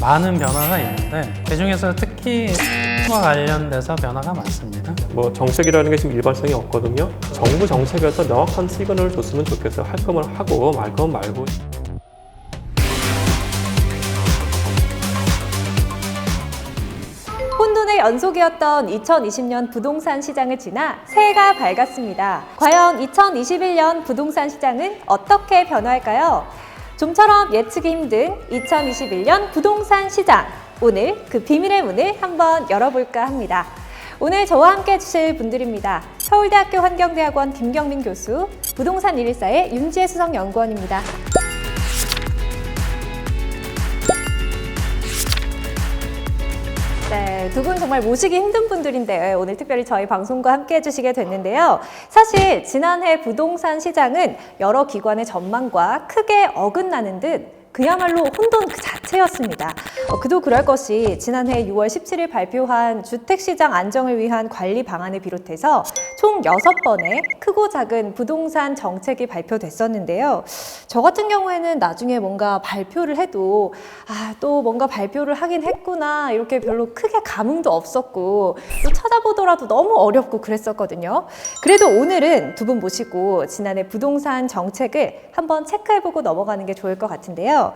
많은 변화가 있는데 그 중에서 특히 과 관련돼서 변화가 많습니다. 뭐 정책이라는 게 지금 일반성이 없거든요. 정부 정책에서 명확한 시그널을 줬으면 좋겠어요. 할 거면 하고 말 거면 말고. 혼돈의 연속이었던 2020년 부동산 시장을 지나 새해가 밝았습니다. 과연 2021년 부동산 시장은 어떻게 변화할까요? 좀처럼 예측이 힘든 2021년 부동산 시장. 오늘 그 비밀의 문을 한번 열어볼까 합니다. 오늘 저와 함께 해주실 분들입니다. 서울대학교 환경대학원 김경민 교수, 부동산 114의 윤지혜 수석연구원입니다. 네, 두 분 정말 모시기 힘든 분들인데 오늘 특별히 저희 방송과 함께 해주시게 됐는데요. 사실 지난해 부동산 시장은 여러 기관의 전망과 크게 어긋나는 듯 그야말로 혼돈 그 자체 였습니다. 어, 그도 그럴 것이 지난해 6월 17일 발표한 주택시장 안정을 위한 관리 방안을 비롯해서 총 6번의 크고 작은 부동산 정책이 발표됐었는데요. 저 같은 경우에는 나중에 뭔가 발표를 해도 아, 또 뭔가 발표를 하긴 했구나 이렇게 별로 크게 감흥도 없었고 또 찾아보더라도 너무 어렵고 그랬었거든요. 그래도 오늘은 두 분 모시고 지난해 부동산 정책을 한번 체크해보고 넘어가는 게 좋을 것 같은데요.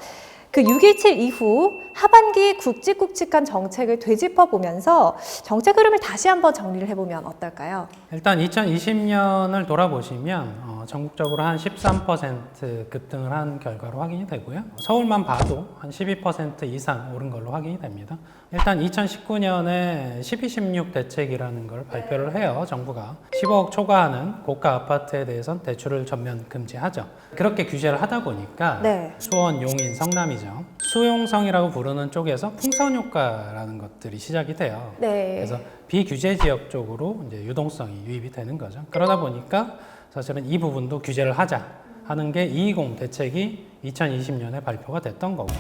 그6.17 이후 하반기 굵직굵직한 정책을 되짚어 보면서 정책 흐름을 다시 한번 정리를 해보면 어떨까요? 일단 2020년을 돌아보시면 어, 전국적으로 한 13% 급등을 한 결과로 확인이 되고요. 서울만 봐도 한 12% 이상 오른 걸로 확인이 됩니다. 일단 2019년에 12, 16 대책이라는 걸 발표를 해요, 정부가. 15억 초과하는 고가 아파트에 대해서는 대출을 전면 금지하죠. 그렇게 규제를 하다 보니까 네. 수원, 용인, 성남이죠. 수용성이라고 부르는 쪽에서 풍선 효과라는 것들이 시작이 돼요. 네. 그래서 비규제 지역 쪽으로 이제 유동성이 유입이 되는 거죠. 그러다 보니까 사실은 이 부분도 규제를 하자 하는 게 220 대책이 2020년에 발표가 됐던 거고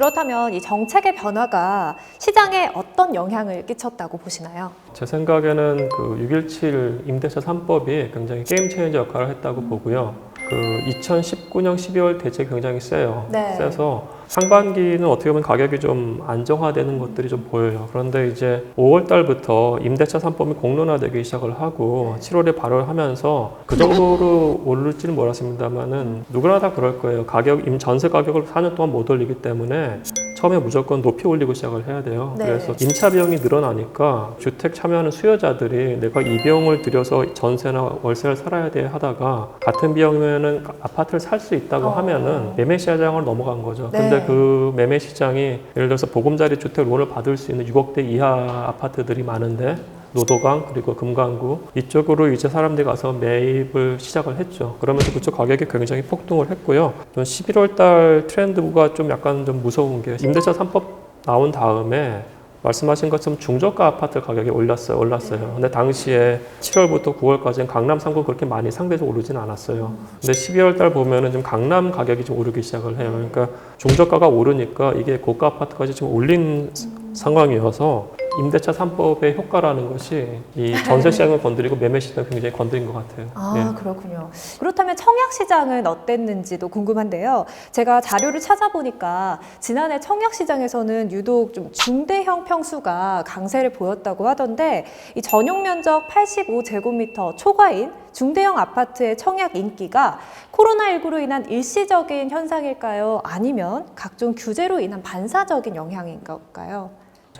그렇다면 이 정책의 변화가 시장에 어떤 영향을 끼쳤다고 보시나요? 제 생각에는 그 6.17 임대차 3법이 굉장히 게임 체인저 역할을 했다고 보고요. 그 2019년 12월 대책 굉장히 세요. 네. 세서 상반기는 어떻게 보면 가격이 좀 안정화되는 것들이 좀 보여요. 그런데 이제 5월 달부터 임대차 3법이 공론화되기 시작을 하고 7월에 발효하면서 그 정도로 오를지는 몰랐습니다만은 누구나 다 그럴 거예요. 가격 임 전세 가격을 4년 동안 못 올리기 때문에 처음에 무조건 높이 올리고 시작을 해야 돼요. 네. 그래서 임차 비용이 늘어나니까 주택 참여하는 수요자들이 내가 이 비용을 들여서 전세나 월세를 살아야 돼 하다가 같은 비용이면은 아파트를 살 수 있다고 어. 하면은 매매 시장으로 넘어간 거죠. 네. 근데 그 매매 시장이 예를 들어서 보금자리 주택 론을 받을 수 있는 6억대 이하 아파트들이 많은데 노도강 그리고 금강구 이쪽으로 이제 사람들이 가서 매입을 시작을 했죠. 그러면서 그쪽 가격이 굉장히 폭등을 했고요. 11월 달 트렌드가 좀 약간 좀 무서운 게 임대차 3법 나온 다음에 말씀하신 것처럼 중저가 아파트 가격이 올랐어요. 올랐어요. 근데 당시에 7월부터 9월까지는 강남 3구 그렇게 많이 상대적으로 오르진 않았어요. 근데 12월 달 보면은 좀 강남 가격이 좀 오르기 시작을 해요. 그러니까 중저가가 오르니까 이게 고가 아파트까지 좀 올린 상황이어서 임대차 3법의 효과라는 것이 이 전세 시장을 건드리고 매매 시장을 굉장히 건드린 것 같아요. 아, 예. 그렇군요. 그렇다면 청약 시장은 어땠는지도 궁금한데요. 제가 자료를 찾아보니까 지난해 청약 시장에서는 유독 좀 중대형 평수가 강세를 보였다고 하던데 이 전용 면적 85제곱미터 초과인 중대형 아파트의 청약 인기가 코로나19로 인한 일시적인 현상일까요? 아니면 각종 규제로 인한 반사적인 영향인 걸까요?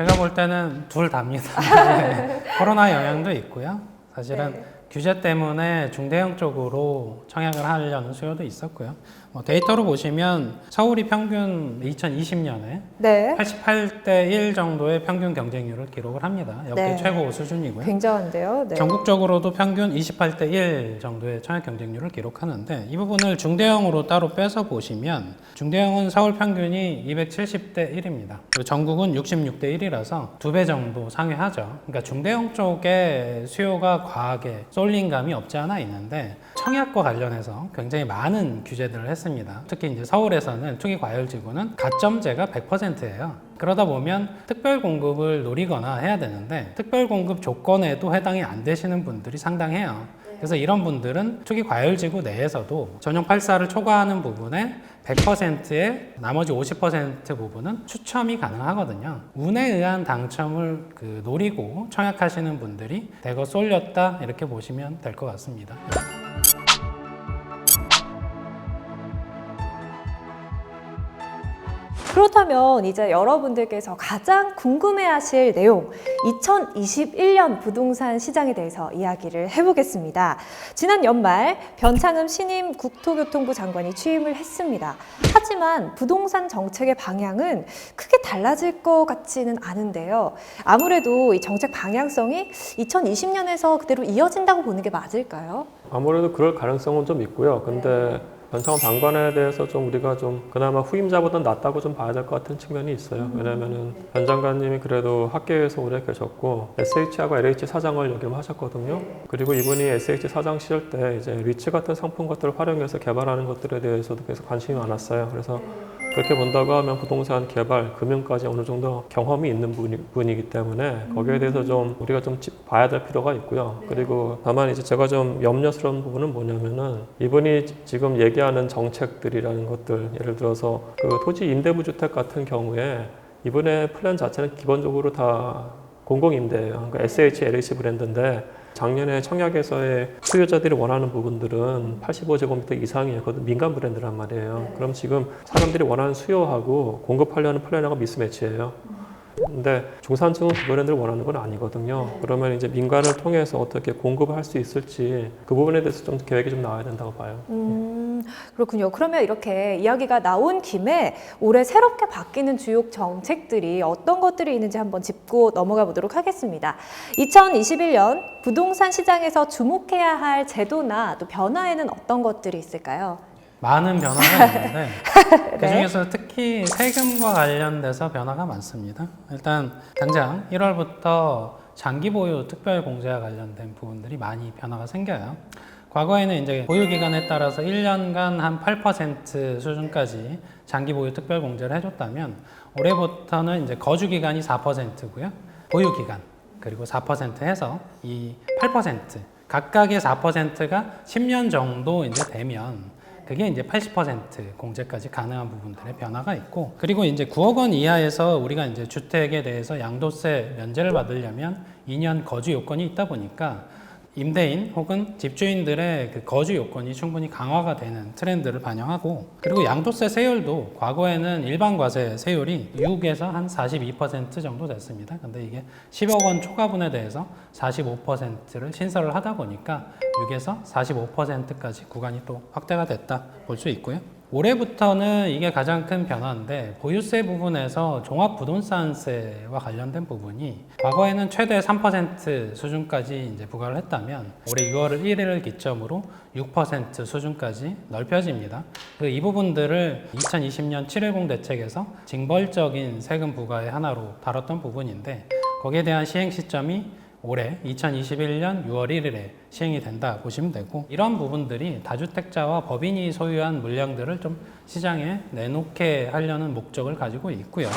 제가 볼 때는 둘 다입니다. 네. 코로나 영향도 있고요. 사실은 네. 규제 때문에 중대형 쪽으로 청약을 하려는 수요도 있었고요. 뭐 데이터로 보시면 서울이 평균 2020년에 네. 88대 1 정도의 평균 경쟁률을 기록을 합니다. 역대 네. 최고 수준이고요. 굉장한데요. 네. 전국적으로도 평균 28대 1 정도의 청약 경쟁률을 기록하는데 이 부분을 중대형으로 따로 빼서 보시면 중대형은 서울 평균이 270대 1입니다. 그리고 전국은 66대 1이라서 두 배 정도 상회하죠. 그러니까 중대형 쪽에 수요가 과하게 쏠린 감이 없지 않아 있는데 청약과 관련해서 굉장히 많은 규제들을 했 습니다. 특히 이제 서울에서는 투기 과열 지구는 가점제가 100%예요. 그러다 보면 특별 공급을 노리거나 해야 되는데 특별 공급 조건에도 해당이 안 되시는 분들이 상당해요. 그래서 이런 분들은 투기 과열 지구 내에서도 전용 84를 초과하는 부분에 100%의 나머지 50% 부분은 추첨이 가능하거든요. 운에 의한 당첨을 그 노리고 청약하시는 분들이 대거 쏠렸다 이렇게 보시면 될 것 같습니다. 그렇다면 이제 여러분들께서 가장 궁금해하실 내용 2021년 부동산 시장에 대해서 이야기를 해보겠습니다. 지난 연말 변창흠 신임 국토교통부 장관이 취임을 했습니다. 하지만 부동산 정책의 방향은 크게 달라질 것 같지는 않은데요. 아무래도 이 정책 방향성이 2020년에서 그대로 이어진다고 보는 게 맞을까요? 아무래도 그럴 가능성은 좀 있고요. 근데 변창훈 장관에 대해서 좀 우리가 좀 그나마 후임자보다 낫다고 좀 봐야 될 것 같은 측면이 있어요. 왜냐면은 변 장관님이 그래도 학계에서 오래 계셨고 SH하고 LH 사장을 역임하셨거든요. 그리고 이분이 SH 사장 시절 때 이제 리츠 같은 상품 것들을 활용해서 개발하는 것들에 대해서도 계속 관심이 많았어요. 그래서 그렇게 본다고 하면 부동산 개발, 금융까지 어느 정도 경험이 있는 분이, 분이기 때문에 거기에 대해서 좀 우리가 좀 짚- 봐야 될 필요가 있고요. 그리고 다만 이제 제가 좀 염려스러운 부분은 뭐냐면은 이분이 지- 지금 얘기하는 정책들이라는 것들 예를 들어서 그 토지 임대부 주택 같은 경우에 이분의 플랜 자체는 기본적으로 다 공공임대예요. 그러니까 SH, LH 브랜드인데 작년에 청약에서의 수요자들이 원하는 부분들은 85제곱미터 이상이에요. 그것도 민간 브랜드란 말이에요. 그럼 지금 사람들이 원하는 수요하고 공급하려는 플랜하고 미스매치예요. 근데 중산층은 그 브랜드를 원하는 건 아니거든요. 그러면 이제 민간을 통해서 어떻게 공급을 할 수 있을지 그 부분에 대해서 좀 계획이 좀 나와야 된다고 봐요. 음, 그렇군요. 그러면 이렇게 이야기가 나온 김에 올해 새롭게 바뀌는 주요 정책들이 어떤 것들이 있는지 한번 짚고 넘어가 보도록 하겠습니다. 2021년 부동산 시장에서 주목해야 할 제도나 또 변화에는 어떤 것들이 있을까요? 많은 변화가 있는데 네. 그 중에서 특히 세금과 관련돼서 변화가 많습니다. 일단 당장 1월부터 장기 보유 특별 공제와 관련된 부분들이 많이 변화가 생겨요. 과거에는 이제 보유 기간에 따라서 1년간 한 8% 수준까지 장기 보유 특별 공제를 해줬다면 올해부터는 이제 거주 기간이 4%고요. 보유 기간 그리고 4% 해서 이 8% 각각의 4%가 10년 정도 이제 되면 그게 이제 80% 공제까지 가능한 부분들의 변화가 있고 그리고 이제 9억 원 이하에서 우리가 이제 주택에 대해서 양도세 면제를 받으려면 2년 거주 요건이 있다 보니까 임대인 혹은 집주인들의 그 거주 요건이 충분히 강화가 되는 트렌드를 반영하고 그리고 양도세 세율도 과거에는 일반 과세 세율이 6에서 한 42% 정도 됐습니다. 근데 이게 10억 원 초과분에 대해서 45%를 신설을 하다 보니까 6에서 45%까지 구간이 또 확대가 됐다 볼 수 있고요. 올해부터는 이게 가장 큰 변화인데 보유세 부분에서 종합부동산세와 관련된 부분이 과거에는 최대 3% 수준까지 이제 부과를 했다면 올해 6월 1일을 기점으로 6% 수준까지 넓혀집니다. 그 이 부분들을 2020년 710 대책에서 징벌적인 세금 부과의 하나로 다뤘던 부분인데 거기에 대한 시행 시점이 올해 2021년 6월 1일에 시행이 된다 보시면 되고 이런 부분들이 다주택자와 법인이 소유한 물량들을 좀 시장에 내놓게 하려는 목적을 가지고 있고요.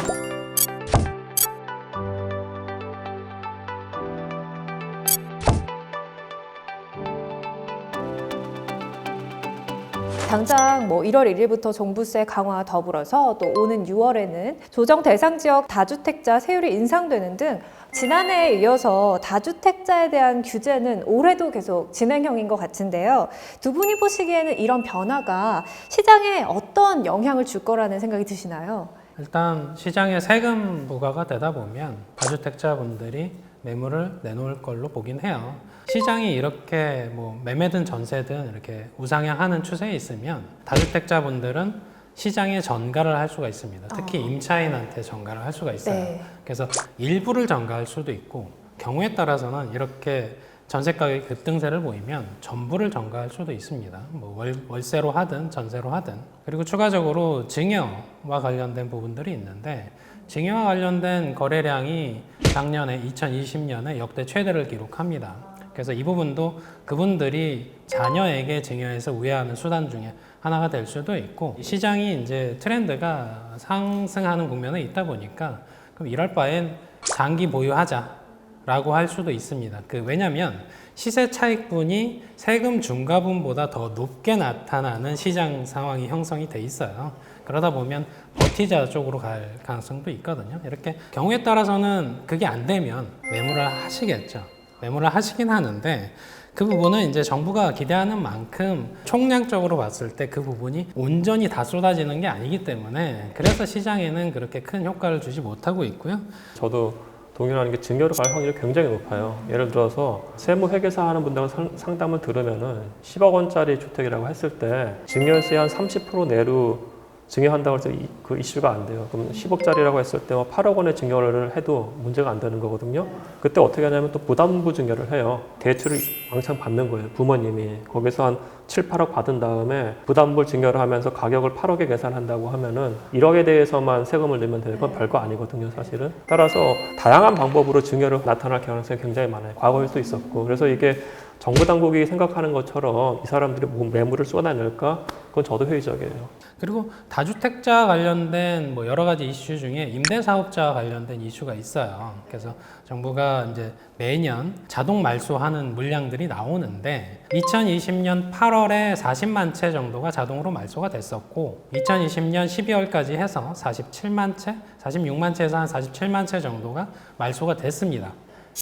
당장 뭐 1월 1일부터 종부세 강화 더불어서 또 오는 6월에는 조정 대상 지역 다주택자 세율이 인상되는 등 지난해에 이어서 다주택자에 대한 규제는 올해도 계속 진행형인 것 같은데요. 두 분이 보시기에는 이런 변화가 시장에 어떤 영향을 줄 거라는 생각이 드시나요? 일단 시장에 세금 부과가 되다 보면 다주택자분들이 매물을 내놓을 걸로 보긴 해요. 시장이 이렇게 뭐 매매든 전세든 이렇게 우상향하는 추세에 있으면 다주택자분들은 시장에 전가를 할 수가 있습니다. 특히 임차인한테 전가를 할 수가 있어요. 네. 그래서 일부를 전가할 수도 있고 경우에 따라서는 이렇게 전세 가격이 급등세를 보이면 전부를 전가할 수도 있습니다. 뭐 월, 월세로 하든 전세로 하든 그리고 추가적으로 증여와 관련된 부분들이 있는데 증여와 관련된 거래량이 작년에 2020년에 역대 최대를 기록합니다. 그래서 이 부분도 그분들이 자녀에게 증여해서 우회하는 수단 중에 하나가 될 수도 있고 시장이 이제 트렌드가 상승하는 국면에 있다 보니까 그럼 이럴 바엔 장기 보유하자라고 할 수도 있습니다. 그 왜냐하면 시세 차익분이 세금 중과분보다 더 높게 나타나는 시장 상황이 형성이 돼 있어요. 그러다 보면 버티자 쪽으로 갈 가능성도 있거든요. 이렇게 경우에 따라서는 그게 안 되면 매물을 하시겠죠. 매물을 하시긴 하는데 그 부분은 이제 정부가 기대하는 만큼 총량적으로 봤을 때 그 부분이 온전히 다 쏟아지는 게 아니기 때문에 그래서 시장에는 그렇게 큰 효과를 주지 못하고 있고요. 저도 동일하는 게 증여로 갈 확률이 굉장히 높아요. 예를 들어서 세무 회계사 하는 분들은 상- 상담을 들으면은 10억 원짜리 주택이라고 했을 때 증여세 한 30% 내로 증여한다고 해서 이- 그 이슈가 안 돼요. 그럼 10억짜리라고 했을 때 8억 원의 증여를 해도 문제가 안 되는 거거든요. 그때 어떻게 하냐면 또 부담부 증여를 해요. 대출을 왕창 받는 거예요. 부모님이. 거기서 한 7, 8억 받은 다음에 부담부 증여를 하면서 가격을 8억에 계산한다고 하면은 1억에 대해서만 세금을 내면 되는 건 별거 아니거든요, 사실은. 따라서 다양한 방법으로 증여로 나타날 가능성이 굉장히 많아요. 과거에도 있었고. 그래서 이게 정부 당국이 생각하는 것처럼 이 사람들이 뭐 매물을 쏟아낼까? 그건 저도 회의적이에요. 그리고 다주택자 관련된 뭐 여러 가지 이슈 중에 임대사업자 관련된 이슈가 있어요. 그래서 정부가 이제 매년 자동 말소하는 물량들이 나오는데 2020년 8월에 40만 채 정도가 자동으로 말소가 됐었고 2020년 12월까지 해서 47만 채, 46만 채에서 한 47만 채 정도가 말소가 됐습니다.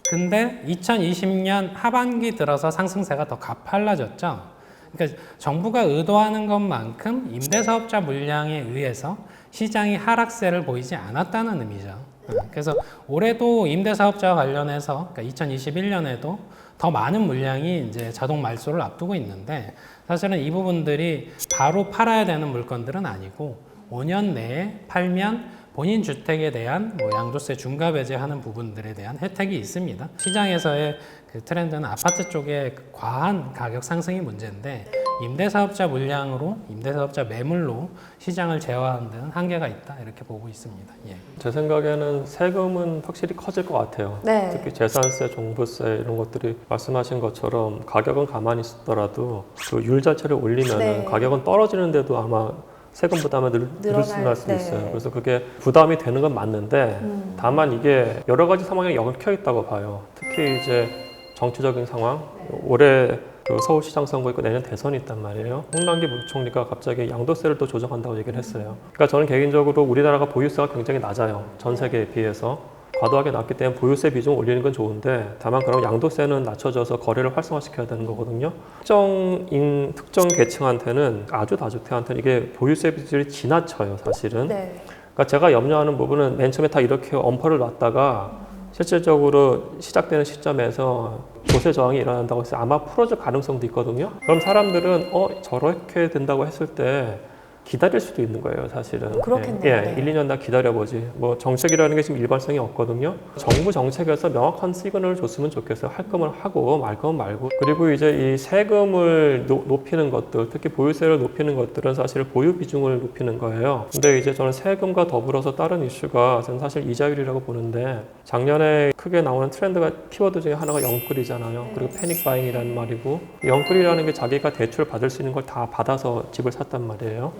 근데 2020년 하반기 들어서 상승세가 더 가팔라졌죠. 그러니까 정부가 의도하는 것만큼 임대사업자 물량에 의해서 시장이 하락세를 보이지 않았다는 의미죠. 어, 그래서 올해도 임대사업자 관련해서 그러니까 2021년에도 더 많은 물량이 이제 자동 말소를 앞두고 있는데 사실은 이 부분들이 바로 팔아야 되는 물건들은 아니고 5년 내에 팔면 본인 주택에 대한 뭐 양도세 중과 배제하는 부분들에 대한 혜택이 있습니다. 시장에서의 그 트렌드는 아파트 쪽에 과한 가격 상승이 문제인데 임대사업자 물량으로 임대사업자 매물로 시장을 제어하는 데는 한계가 있다 이렇게 보고 있습니다. 예. 제 생각에는 세금은 확실히 커질 것 같아요. 네. 특히 재산세, 종부세 이런 것들이 말씀하신 것처럼 가격은 가만히 있더라도 그 율 자체를 올리면 네. 가격은 떨어지는데도 아마 세금 부담을 늘, 늘을 수 늘어날- 수 네. 있어요. 그래서 그게 부담이 되는 건 맞는데 음. 다만 이게 여러 가지 상황에 얽혀 있다고 봐요. 특히 이제 정치적인 상황, 올해 그 서울시장 선거 있고 내년 대선이 있단 말이에요. 홍남기 부총리가 갑자기 양도세를 또 조정한다고 얘기를 했어요. 그러니까 저는 개인적으로 우리나라가 보유세가 굉장히 낮아요. 전 세계에 비해서. 과도하게 낮기 때문에 보유세 비중 올리는 건 좋은데 다만 그럼 양도세는 낮춰져서 거래를 활성화시켜야 되는 거거든요. 특정인 특정 계층한테는 아주 다주택한테는 이게 보유세 비율이 지나쳐요, 사실은. 네. 그러니까 제가 염려하는 부분은 맨 처음에 다 이렇게 엄포를 놨다가 실질적으로 시작되는 시점에서 조세 저항이 일어난다고 해서 아마 풀어질 가능성도 있거든요. 그럼 사람들은 어 저렇게 된다고 했을 때 기다릴 수도 있는 거예요, 사실은. 그렇겠네요. 예, 네. 1, 2년 다 기다려보지. 뭐 정책이라는 게 지금 일관성이 없거든요. 정부 정책에서 명확한 시그널을 줬으면 좋겠어요. 할 거면 하고 말 거면 말고. 그리고 이제 이 세금을 노- 높이는 것들, 특히 보유세를 높이는 것들은 사실 보유 비중을 높이는 거예요. 근데 이제 저는 세금과 더불어서 다른 이슈가 저는 사실 이자율이라고 보는데 작년에 크게 나오는 트렌드가 키워드 중에 하나가 영끌이잖아요. 그리고 패닉 바잉이라는 말이고 영끌이라는 게 자기가 대출 받을 수 있는 걸 다 받아서 집을 샀단 말이에요.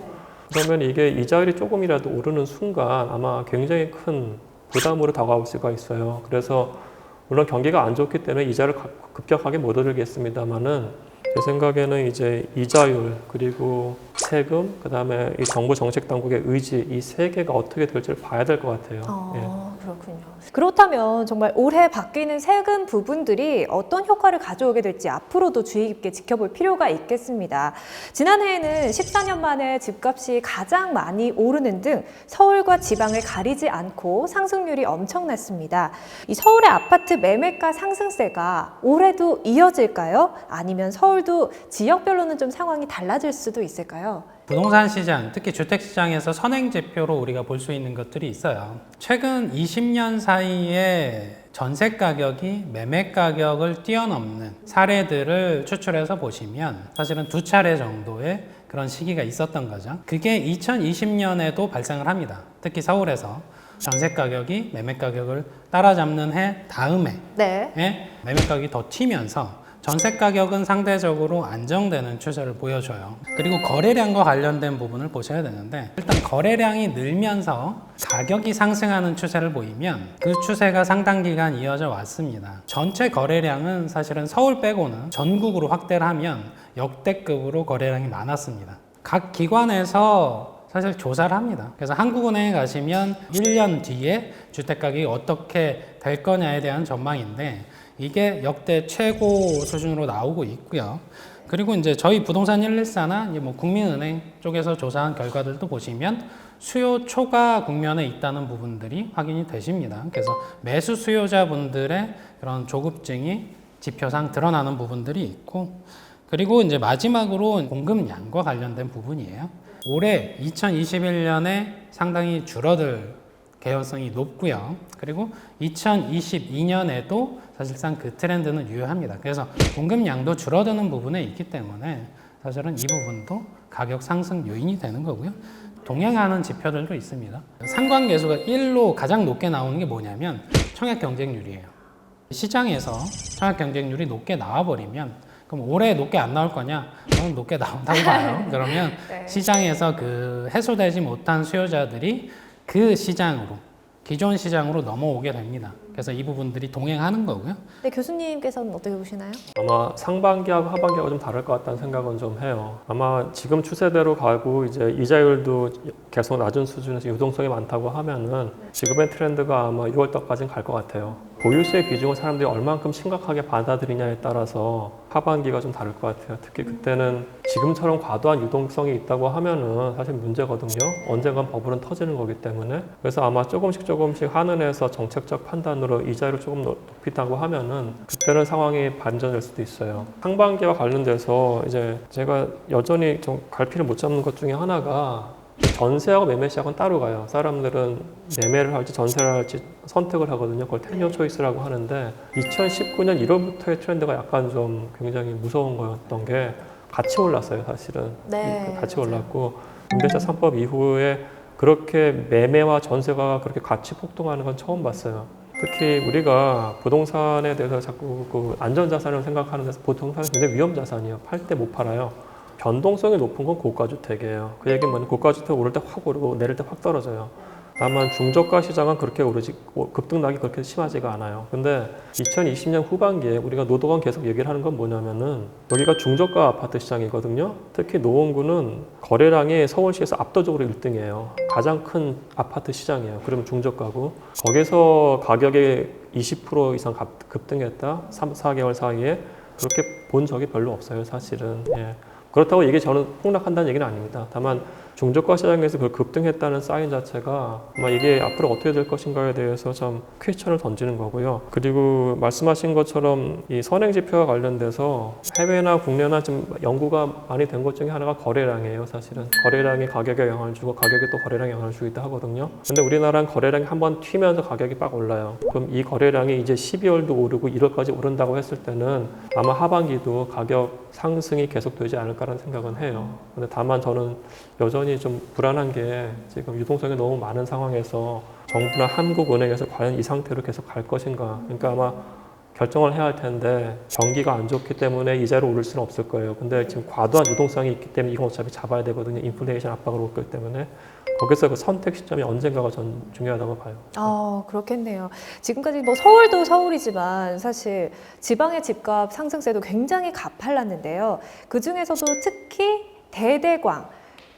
그러면 이게 이자율이 조금이라도 오르는 순간 아마 굉장히 큰 부담으로 다가올 수가 있어요. 그래서 물론 경기가 안 좋기 때문에 이자를 가- 급격하게 못 오르겠습니다만은 제 생각에는 이제 이자율 그리고 세금 그다음에 이 정부 정책 당국의 의지 이 세 개가 어떻게 될지를 봐야 될 것 같아요. 어, 예. 그렇군요. 그렇다면 정말 올해 바뀌는 세금 부분들이 어떤 효과를 가져오게 될지 앞으로도 주의 깊게 지켜볼 필요가 있겠습니다. 지난해에는 14년 만에 집값이 가장 많이 오르는 등 서울과 지방을 가리지 않고 상승률이 엄청났습니다. 이 서울의 아파트 매매가 상승세가 올해도 이어질까요? 아니면 서울도 지역별로는 좀 상황이 달라질 수도 있을까요? 부동산 시장, 특히 주택 시장에서 선행 지표로 우리가 볼 수 있는 것들이 있어요. 최근 20년 사이에 전세 가격이 매매 가격을 뛰어넘는 사례들을 추출해서 보시면 사실은 두 차례 정도의 그런 시기가 있었던 거죠. 그게 2020년에도 발생을 합니다. 특히 서울에서 전세 가격이 매매 가격을 따라잡는 해 다음에 네. 에 매매 가격이 더 튀면서 전세 가격은 상대적으로 안정되는 추세를 보여줘요. 그리고 거래량과 관련된 부분을 보셔야 되는데 일단 거래량이 늘면서 가격이 상승하는 추세를 보이면 그 추세가 상당 기간 이어져 왔습니다. 전체 거래량은 사실은 서울 빼고는 전국으로 확대를 하면 역대급으로 거래량이 많았습니다. 각 기관에서 사실 조사를 합니다. 그래서 한국은행에 가시면 1년 뒤에 주택 가격이 어떻게 될 거냐에 대한 전망인데 이게 역대 최고 수준으로 나오고 있고요. 그리고 이제 저희 부동산 114나 이제 뭐 국민은행 쪽에서 조사한 결과들도 보시면 수요 초과 국면에 있다는 부분들이 확인이 되십니다. 그래서 매수 수요자분들의 그런 조급증이 지표상 드러나는 부분들이 있고 그리고 이제 마지막으로 공급량과 관련된 부분이에요. 올해 2021년에 상당히 줄어들 개연성이 높고요. 그리고 2022년에도 사실상 그 트렌드는 유효합니다. 그래서 공급량도 줄어드는 부분에 있기 때문에 사실은 이 부분도 가격 상승 요인이 되는 거고요. 동행하는 지표들도 있습니다. 상관계수가 1로 가장 높게 나오는 게 뭐냐면 청약 경쟁률이에요. 시장에서 청약 경쟁률이 높게 나와버리면 그럼 올해 높게 안 나올 거냐? 저는 높게 나온다고 봐요. 그러면 네. 시장에서 그 해소되지 못한 수요자들이 그 시장으로 기존 시장으로 넘어오게 됩니다. 그래서 이 부분들이 동행하는 거고요. 네, 교수님께서는 어떻게 보시나요? 아마 상반기하고 하반기하고 좀 다를 것 같다는 생각은 좀 해요. 아마 지금 추세대로 가고 이제 이자율도 계속 낮은 수준에서 유동성이 많다고 하면은 지금의 트렌드가 아마 6월달까지는 갈 것 같아요. 보유세의 비중을 사람들이 얼만큼 심각하게 받아들이냐에 따라서 하반기가 좀 다를 것 같아요. 특히 그때는 지금처럼 과도한 유동성이 있다고 하면은 사실 문제거든요. 언젠간 버블은 터지는 거기 때문에. 그래서 아마 조금씩 조금씩 한은에서 정책적 판단으로 이자율을 조금 높- 높이다고 하면은 그때는 상황이 반전될 수도 있어요. 상반기와 관련돼서 이제 제가 여전히 좀 갈피를 못 잡는 것 중에 하나가 전세하고 매매 시장은 따로 가요. 사람들은 매매를 할지 전세를 할지 선택을 하거든요. 그걸 테니어 초이스라고 하는데 2019년 1월부터의 트렌드가 약간 좀 굉장히 무서운 거였던 게 같이 올랐어요, 사실은. 네, 같이 맞아요. 올랐고 임대차 3법 이후에 그렇게 매매와 전세가 그렇게 같이 폭등하는 건 처음 봤어요. 특히 우리가 부동산에 대해서 자꾸 그 안전자산을 생각하는 데서 부동산은 굉장히 위험 자산이에요. 팔 때 못 팔아요. 변동성이 높은 건 고가주택이에요. 그 얘기는 뭐냐면 고가주택 오를 때 확 오르고 내릴 때 확 떨어져요. 다만 중저가 시장은 그렇게 오르지 급등락이 그렇게 심하지가 않아요. 근데 2020년 후반기에 우리가 노동원 계속 얘기를 하는 건 뭐냐면은 여기가 중저가 아파트 시장이거든요. 특히 노원구는 거래량이 서울시에서 압도적으로 1등이에요. 가장 큰 아파트 시장이에요. 그러면 중저가고 거기서 가격이 20% 이상 급- 급등했다. 3, 4개월 사이에 그렇게 본 적이 별로 없어요, 사실은. 예. 그렇다고 이게 저는 폭락한다는 얘기는 아닙니다. 다만 중저가 시장에서 그 급등했다는 사인 자체가 아마 이게 앞으로 어떻게 될 것인가에 대해서 좀 퀘스천을 던지는 거고요. 그리고 말씀하신 것처럼 이 선행 지표와 관련돼서 해외나 국내나 좀 연구가 많이 된 것 중에 하나가 거래량이에요, 사실은. 거래량이 가격에 영향을 주고 가격이 또 거래량에 영향을 주기도 하거든요. 근데 우리나라는 거래량이 한번 튀면서 가격이 빡 올라요. 그럼 이 거래량이 이제 12월도 오르고 1월까지 오른다고 했을 때는 아마 하반기도 가격 상승이 계속되지 않을까라는 생각은 해요. 근데 다만 저는 여전히 좀 불안한 게 지금 유동성이 너무 많은 상황에서 정부나 한국은행에서 과연 이 상태로 계속 갈 것인가. 그러니까 아마 결정을 해야 할 텐데 경기가 안 좋기 때문에 이자를 오를 수는 없을 거예요. 근데 지금 과도한 유동성이 있기 때문에 이건 어차피 잡아야 되거든요. 인플레이션 압박을 올 거기 때문에 거기서 그 선택 시점이 언젠가가 전 중요하다고 봐요. 아, 그렇겠네요. 지금까지 뭐 서울도 서울이지만 사실 지방의 집값 상승세도 굉장히 가팔랐는데요. 그 중에서도 특히 대대광,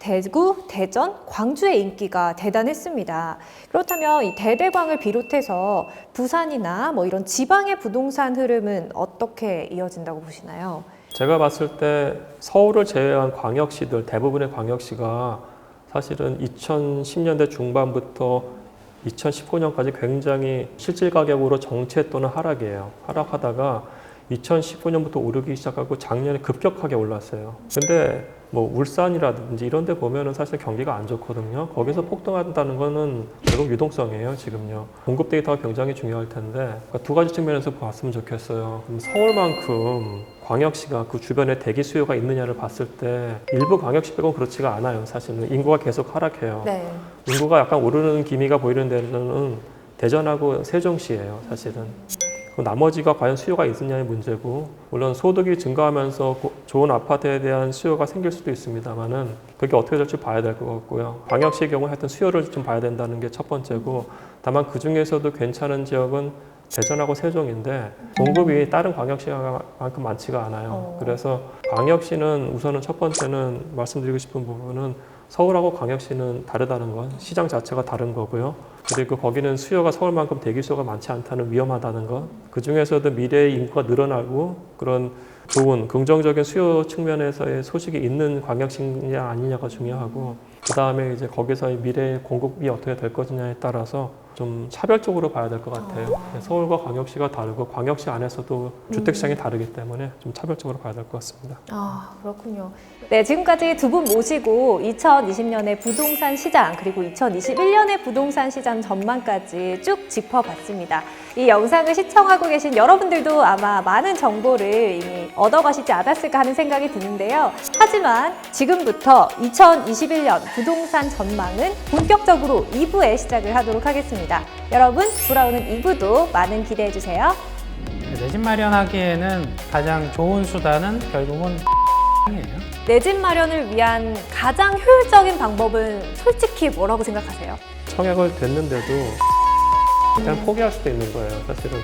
대구, 대전, 광주의 인기가 대단했습니다. 그렇다면 이 대대광을 비롯해서 부산이나 뭐 이런 지방의 부동산 흐름은 어떻게 이어진다고 보시나요? 제가 봤을 때 서울을 제외한 광역시들 대부분의 광역시가 사실은 2010년대 중반부터 2019년까지 굉장히 실질 가격으로 정체 또는 하락이에요. 하락하다가 2019년부터 오르기 시작하고 작년에 급격하게 올랐어요. 근데 뭐 울산이라든지 이런 데 보면은 사실 경기가 안 좋거든요. 거기서 폭등한다는 거는 결국 유동성이에요, 지금요. 공급 데이터가 굉장히 중요할 텐데 그러니까 두 가지 측면에서 봤으면 좋겠어요. 그럼 서울만큼 광역시가 그 주변에 대기 수요가 있느냐를 봤을 때 일부 광역시 빼고 그렇지가 않아요, 사실은. 인구가 계속 하락해요. 네. 인구가 약간 오르는 기미가 보이는 데는 대전하고 세종시예요, 사실은. 그럼 나머지가 과연 수요가 있느냐의 문제고 물론 소득이 증가하면서 고- 좋은 아파트에 대한 수요가 생길 수도 있습니다만은 그게 어떻게 될지 봐야 될 것 같고요. 광역시의 경우 하여튼 수요를 좀 봐야 된다는 게 첫 번째고 다만 그 중에서도 괜찮은 지역은 대전하고 세종인데 공급이 다른 광역시만큼 많지가 않아요. 어. 그래서 광역시는 우선은 첫 번째는 말씀드리고 싶은 부분은 서울하고 광역시는 다르다는 건 시장 자체가 다른 거고요. 그리고 거기는 수요가 서울만큼 대기 수요가 많지 않다는 위험하다는 것. 그 중에서도 미래의 인구가 늘어나고 그런 좋은 긍정적인 수요 측면에서의 소식이 있는 광역시냐 아니냐가 중요하고 그 다음에 이제 거기서의 미래의 공급이 어떻게 될 것이냐에 따라서 좀 차별적으로 봐야 될 것 같아요. 네, 서울과 광역시가 다르고 광역시 안에서도 주택 시장이 다르기 때문에 좀 차별적으로 봐야 될 것 같습니다. 아, 그렇군요. 네, 지금까지 두 분 모시고 2020년의 부동산 시장 그리고 2021년의 부동산 시장 전망까지 쭉 짚어봤습니다. 이 영상을 시청하고 계신 여러분들도 아마 많은 정보를 이미 얻어가시지 않았을까 하는 생각이 드는데요. 하지만 지금부터 2021년 부동산 전망은 본격적으로 2부에 시작을 하도록 하겠습니다. 여러분, 돌아오는 2부도 많은 기대해 주세요. 내 집 마련하기에는 가장 좋은 수단은 결국은 이에요. 내 집 마련을 위한 가장 효율적인 방법은 솔직히 뭐라고 생각하세요? 청약을 됐는데도 그냥 포기할 수도 있는 거예요. 사실은